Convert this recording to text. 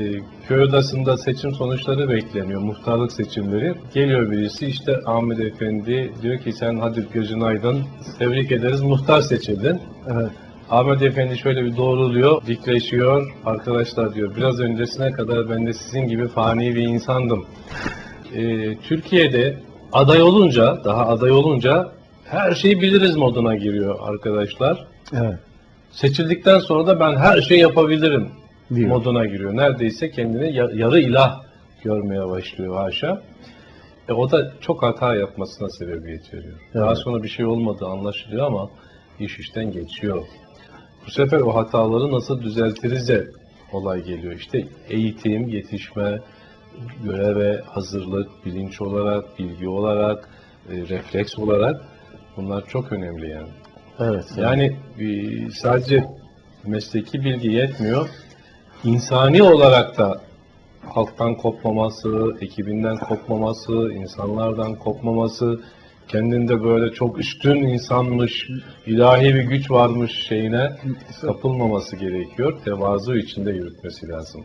E, Köy odasında seçim sonuçları bekleniyor, muhtarlık seçimleri. Geliyor birisi işte Ahmet Efendi diyor ki sen hadi gözün aydın, tebrik ederiz muhtar seçildin. Evet. Ahmet Efendi şöyle bir doğruluyor, dikleşiyor. Arkadaşlar diyor biraz öncesine kadar ben de sizin gibi fani bir insandım. E, Türkiye'de aday olunca, daha aday olunca her şeyi biliriz moduna giriyor arkadaşlar. Evet. Seçildikten sonra da ben her şeyi yapabilirim Diyor. moduna giriyor. Neredeyse kendini ya- yarı ilah görmeye başlıyor haşa. E o da çok hata yapmasına sebebiyet veriyor. Daha Evet. sonra bir şey olmadığı anlaşılıyor ama iş işten geçiyor. Bu sefer o hataları nasıl düzeltiriz'e olay geliyor. İşte eğitim, yetişme, göreve hazırlık, bilinç olarak, bilgi olarak, e, refleks olarak bunlar çok önemli yani. Evet. Yani e, sadece mesleki bilgi yetmiyor. İnsani olarak da halktan kopmaması, ekibinden kopmaması, insanlardan kopmaması, kendinde böyle çok üstün insanmış, ilahi bir güç varmış şeyine kapılmaması gerekiyor. Tevazu içinde yürütmesi lazım.